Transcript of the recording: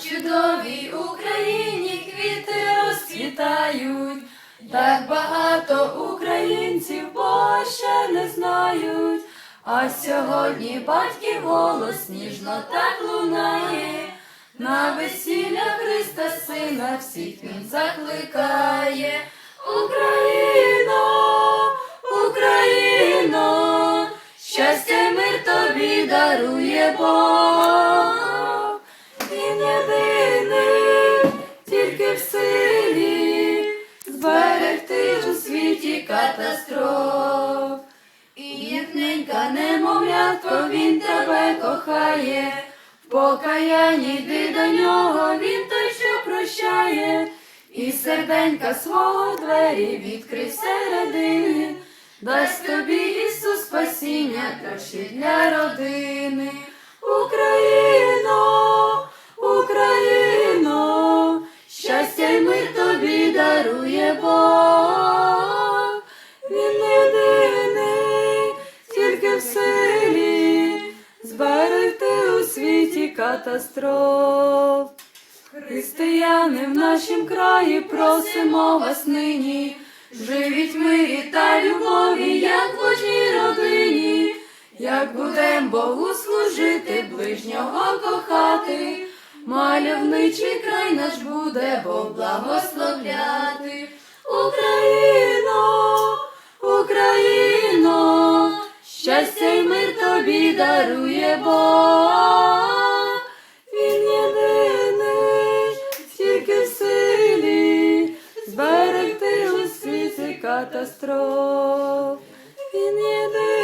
чудовій Україні квіти розцвітають, так багато українців бо не знають. А сьогодні батьків голос ніжно так лунає, на весілля Христа Сина всіх він закликає. Україно, Україно, щастя й мир тобі дарує Бог. Тільки в силі, зберегти ж у світі катастроф. І як ненька немовлятко, він тебе кохає, в покаянні йди до нього, він той, що прощає, і серденька свого двері відкрив середини, дасть тобі Ісус спасіння, гроші для родини. Дарує Бог. Він єдиний, тільки в силі, зберегти у світі катастроф. Християни в нашім краї просимо вас нині, живіть мирі та любові, як в одній родині, як будем Богу служити, ближнього кохати, мальовничий край наш буде Бог благословляти. Україно, Україно, щастя й мир тобі дарує Бог. Він єдиний, тільки в силі, зберегти у світі катастроф. Він єдиний,